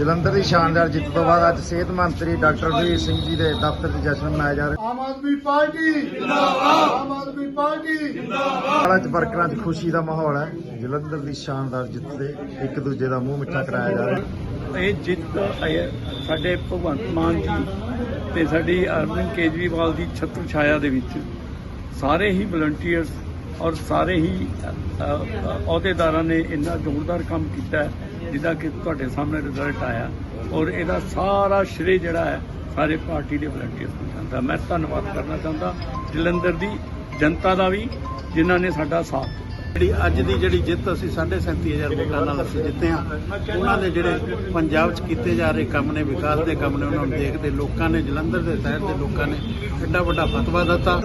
ਜਲੰਧਰ ਦੀ ਸ਼ਾਨਦਾਰ ਜਿੱਤ ਤੋਂ ਬਾਅਦ ਅੱਜ ਸਿਹਤ ਮੰਤਰੀ ਡਾਕਟਰ ਵੀਰ ਸਿੰਘ ਜੀ ਦੇ ਦਫ਼ਤਰ 'ਚ ਜਸ਼ਨ ਮਨਾਇਆ ਜਾ ਰਿਹਾ। ਆਮ ਆਦਮੀ ਪਾਰਟੀ। ਜਿੰਦਾਬਾਦ। ਆਮ ਆਦਮੀ ਪਾਰਟੀ। ਵਰਕਰਾਂ 'ਚ ਖੁਸ਼ੀ ਦਾ ਮਾਹੌਲ ਹੈ। ਜਲੰਧਰ ਦੀ ਸ਼ਾਨਦਾਰ ਜਿੱਤ ਤੇ ਇੱਕ ਦੂਜੇ ਦਾ ਮੂੰਹ ਮਿੱਠਾ ਕਰਾਇਆ ਜਾ ਰਿਹਾ। ਇਹ ਜਿੱਤ ਸਾਡੇ ਭਗਵੰਤ ਮਾਨ ਜੀ ਤੇ ਸਾਡੀ ਅਰਵਿੰਦ ਕੇਜਰੀਵਾਲ ਦੀ ਛਤਰ ਛਾਇਆ ਦੇ ਵਿੱਚ। ਸਾਰੇ ਹੀ ਵਲੰਟੀਅਰਸ ਔਰ ਸਾਰੇ ਹੀ ਅਹੁਦੇਦਾਰਾਂ ਨੇ ਇੰਨਾ ਜ਼ੋਰਦਾਰ ਕੰਮ ਕੀਤਾ ਹੈ, ਜਿਹਦਾ ਕਿ ਤੁਹਾਡੇ ਸਾਹਮਣੇ ਰਿਜ਼ਲਟ ਆਇਆ ਔਰ ਇਹਦਾ ਸਾਰਾ ਸ਼੍ਰੇ ਜਿਹੜਾ ਹੈ, ਸਾਰੇ ਪਾਰਟੀ ਦੇ ਵਲੰਟੀਅਰਸ ਨੂੰ ਜਾਂਦਾ। ਮੈਂ ਧੰਨਵਾਦ ਕਰਨਾ ਚਾਹੁੰਦਾ, ਜਲੰਧਰ ਦੀ ਜਨਤਾ ਦਾ ਵੀ, ਜਿਨ੍ਹਾਂ ਨੇ ਸਾਡਾ ਸਾਥ ਦਿੱਤਾ। ਜਿਹੜੀ ਅੱਜ ਦੀ ਜਿਹੜੀ ਜਿੱਤ ਅਸੀਂ 37000 ਵੋਟਾਂ ਨਾਲ ਅਸੀਂ ਜਿੱਤੇ ਆ ਉਹਨਾਂ ਦੇ ਜਿਹੜੇ ਪੰਜਾਬ 'ਚ ਕੀਤੇ ਜਾ ਰਹੇ ਕੰਮ ਨੇ, ਵਿਕਾਸ ਦੇ ਕੰਮ ਨੇ, ਉਹਨਾਂ ਨੂੰ ਦੇਖਦੇ ਲੋਕਾਂ ਨੇ, ਜਲੰਧਰ ਦੇ ਸ਼ਹਿਰ ਦੇ ਲੋਕਾਂ ਨੇ, ਐਡਾ ਵੱਡਾ ਫਤਵਾ ਦਿੱਤਾ।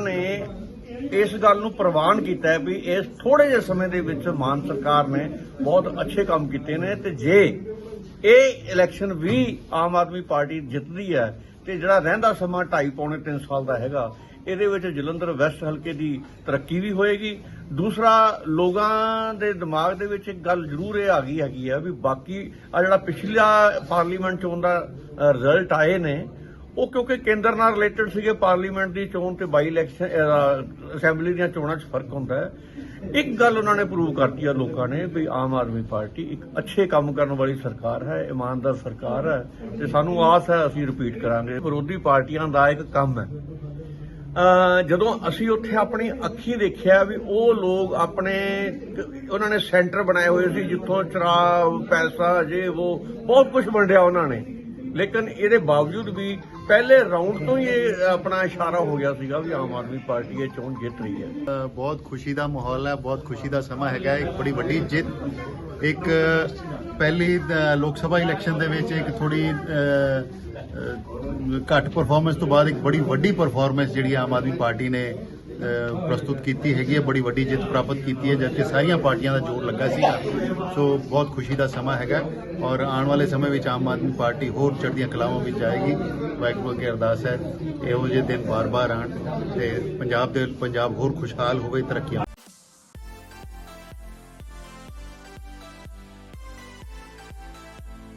ਇਸ ਗੱਲ ਨੂੰ ਪ੍ਰਵਾਨ ਕੀਤਾ ਹੈ ਵੀ ਇਸ ਥੋੜੇ ਜਿਹੇ ਸਮੇਂ ਦੇ ਵਿੱਚ ਮਾਨ ਸਰਕਾਰ ਨੇ ਬਹੁਤ ਅੱਛੇ ਕੰਮ ਕੀਤੇ ਨੇ ਤੇ ਜੇ ਇਹ ਇਲੈਕਸ਼ਨ ਵੀ ਆਮ ਆਦਮੀ ਪਾਰਟੀ ਜਿੱਤਦੀ ਹੈ ਤੇ ਜਿਹੜਾ ਰਹਿੰਦਾ ਸਮਾਂ 2.5 ਪੌਣੇ 3 ਸਾਲ ਦਾ ਹੈਗਾ, ਇਹਦੇ ਵਿੱਚ ਜਲੰਧਰ ਵੈਸਟ ਹਲਕੇ ਦੀ ਤਰੱਕੀ ਵੀ ਹੋਏਗੀ। ਦੂਸਰਾ, ਲੋਕਾਂ ਦੇ ਦਿਮਾਗ ਦੇ ਵਿੱਚ ਇੱਕ ਗੱਲ ਜ਼ਰੂਰ ਇਹ ਆ ਗਈ ਹੈਗੀ ਆ ਵੀ ਬਾਕੀ ਆ ਜਿਹੜਾ ਪਿਛਲਾ ਪਾਰਲੀਮੈਂਟ ਚੋਣ ਦਾ ਰਿਜ਼ਲਟ ਆਏ ਨੇ ਉਹ ਕਿਉਂਕਿ ਕੇਂਦਰ ਨਾਲ ਰਿਲੇਟਡ ਸੀਗੇ ਪਾਰਲੀਮੈਂਟ ਦੀ ਚੋਣ ਤੇ ਬਾਈ ਇਲੈਕਸ਼ਨ ਅਸੈਂਬਲੀ ਦੀਆਂ ਚੋਣਾਂ 'ਚ ਫ਼ਰਕ ਹੁੰਦਾ ਹੈ। ਇੱਕ ਗੱਲ ਉਹਨਾਂ ਨੇ ਪ੍ਰੂਵ ਕਰਤੀ ਆ ਲੋਕਾਂ ਨੇ ਵੀ ਆਮ ਆਦਮੀ ਪਾਰਟੀ ਇੱਕ ਅੱਛੇ ਕੰਮ ਕਰਨ ਵਾਲੀ ਸਰਕਾਰ ਹੈ, ਇਮਾਨਦਾਰ ਸਰਕਾਰ ਹੈ ਤੇ ਸਾਨੂੰ ਆਸ ਹੈ ਅਸੀਂ ਰਿਪੀਟ ਕਰਾਂਗੇ। ਵਿਰੋਧੀ ਪਾਰਟੀਆਂ ਦਾ ਇੱਕ ਕੰਮ ਹੈ। ਜਦੋਂ ਅਸੀਂ ਉੱਥੇ ਆਪਣੀ ਅੱਖੀ ਦੇਖਿਆ ਵੀ ਉਹ ਲੋਕ ਆਪਣੇ ਉਹਨਾਂ ਨੇ ਸੈਂਟਰ ਬਣਾਏ ਹੋਏ ਸੀ, ਜਿੱਥੋਂ ਸ਼ਰਾਬ ਪੈਸਾ ਜੇ ਉਹ, ਬਹੁਤ ਕੁਝ ਵੰਡਿਆ ਉਹਨਾਂ ਨੇ। ਲੇਕਿਨ ਇਹਦੇ ਬਾਵਜੂਦ ਵੀ ਪਹਿਲੇ ਰਾਉਂਡ ਤੋਂ ਹੀ ਇਹ ਆਪਣਾ ਇਸ਼ਾਰਾ ਹੋ ਗਿਆ ਸੀਗਾ ਵੀ ਆਮ ਆਦਮੀ ਪਾਰਟੀ ਇਹ ਚੋਣ ਜਿੱਤ ਰਹੀ ਹੈ। ਬਹੁਤ ਖੁਸ਼ੀ ਦਾ ਮਾਹੌਲ ਹੈ, ਬਹੁਤ ਖੁਸ਼ੀ ਦਾ ਸਮਾਂ ਹੈਗਾ ਇੱਕ ਬੜੀ ਵੱਡੀ ਜਿੱਤ। ਇੱਕ ਪਹਿਲੀ ਲੋਕ ਸਭਾ ਇਲੈਕਸ਼ਨ ਦੇ ਵਿੱਚ ਇੱਕ ਥੋੜੀ ਘੱਟ ਪਰਫਾਰਮੈਂਸ ਤੋਂ ਬਾਅਦ ਇੱਕ ਬੜੀ ਵੱਡੀ ਪਰਫਾਰਮੈਂਸ ਜਿਹੜੀ ਆਮ ਆਦਮੀ ਪਾਰਟੀ ਨੇ ਪ੍ਰਸਤੁਤ ਕੀਤੀ ਹੈਗੀ ਹੈ, ਬੜੀ ਵੱਡੀ ਜਿੱਤ ਪ੍ਰਾਪਤ ਕੀਤੀ ਹੈ ਜਦਕਿ ਸਾਰੀਆਂ ਪਾਰਟੀਆਂ ਦਾ ਜ਼ੋਰ ਲੱਗਾ ਸੀਗਾ। ਸੋ ਬਹੁਤ ਖੁਸ਼ੀ ਦਾ ਸਮਾਂ ਹੈਗਾ ਔਰ ਆਉਣ ਵਾਲੇ ਸਮੇਂ ਵਿੱਚ ਆਮ ਆਦਮੀ ਪਾਰਟੀ ਹੋਰ ਚੜ੍ਹਦੀਆਂ ਕਲਾਵਾਂ ਵਿੱਚ ਜਾਏਗੀ। ਵਾਹਿਗੁਰੂ ਅੱਗੇ ਅਰਦਾਸ ਹੈ, ਇਹੋ ਜਿਹੇ ਦਿਨ ਬਾਰ-ਬਾਰ ਆਣ ਤੇ ਪੰਜਾਬ ਦੇ, ਪੰਜਾਬ ਹੋਰ ਖੁਸ਼ਹਾਲ ਹੋਵੇ, ਤਰੱਕੀਆਂ